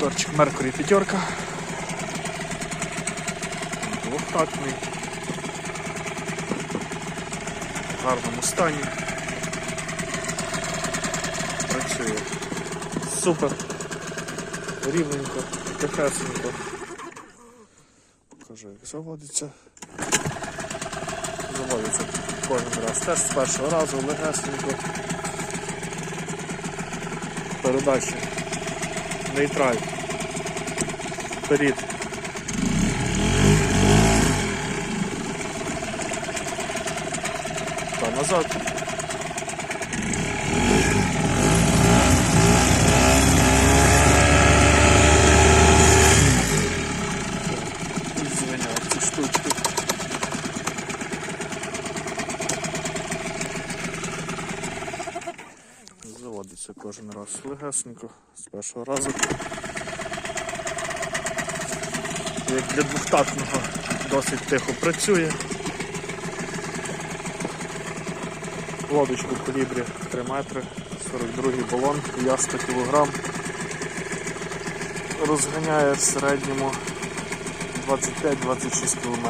Моторчик Mercury п'ятерка. Двохтактний. В гарному стані. Працює. Супер. Рівненько, тихесенько. Покажу, як заводиться. Заводиться кожен раз. Теж з першого разу легесенько. Передачі. Нейтраль. Вперед. Та назад. Ці штучки. Заводиться кожен раз легесенько, з першого разу. Як для двохтактного досить тихо працює. Лодочку в калібрі 3 метри, 42 балон, я 100 кг. Розганяє в середньому 25-26 км.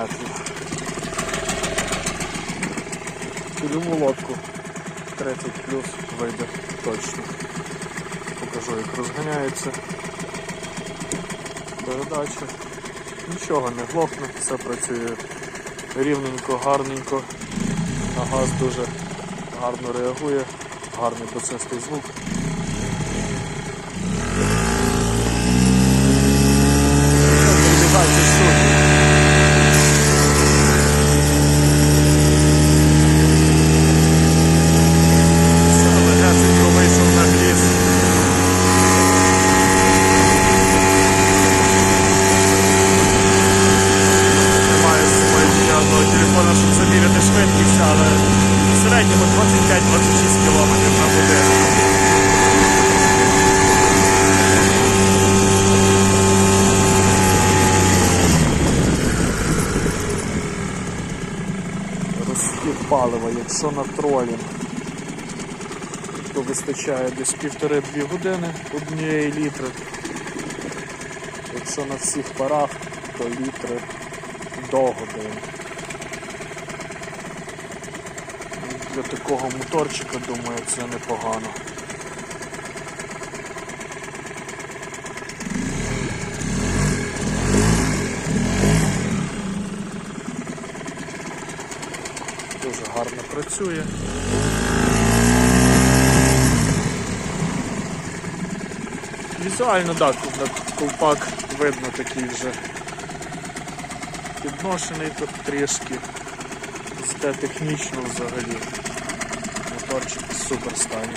Пільову лодку 30 плюс вийде точно. Покажу, як розганяється. Передача. Нічого не глохне, все працює рівненько, гарненько. На газ дуже гарно реагує, гарний процесний звук. Щоб швидкість, але в середньому 25-26 км на годину. Розхід палива, якщо на тролі, то вистачає десь півтори-дві години однієї літри. Якщо на всіх парах, то літри до години. Для такого моторчика, думаю, це непогано. Дуже гарно працює. Візуально, так, ковпак видно такий вже підношений тут трішки. Зате технічно взагалі. Моторчик супер стані.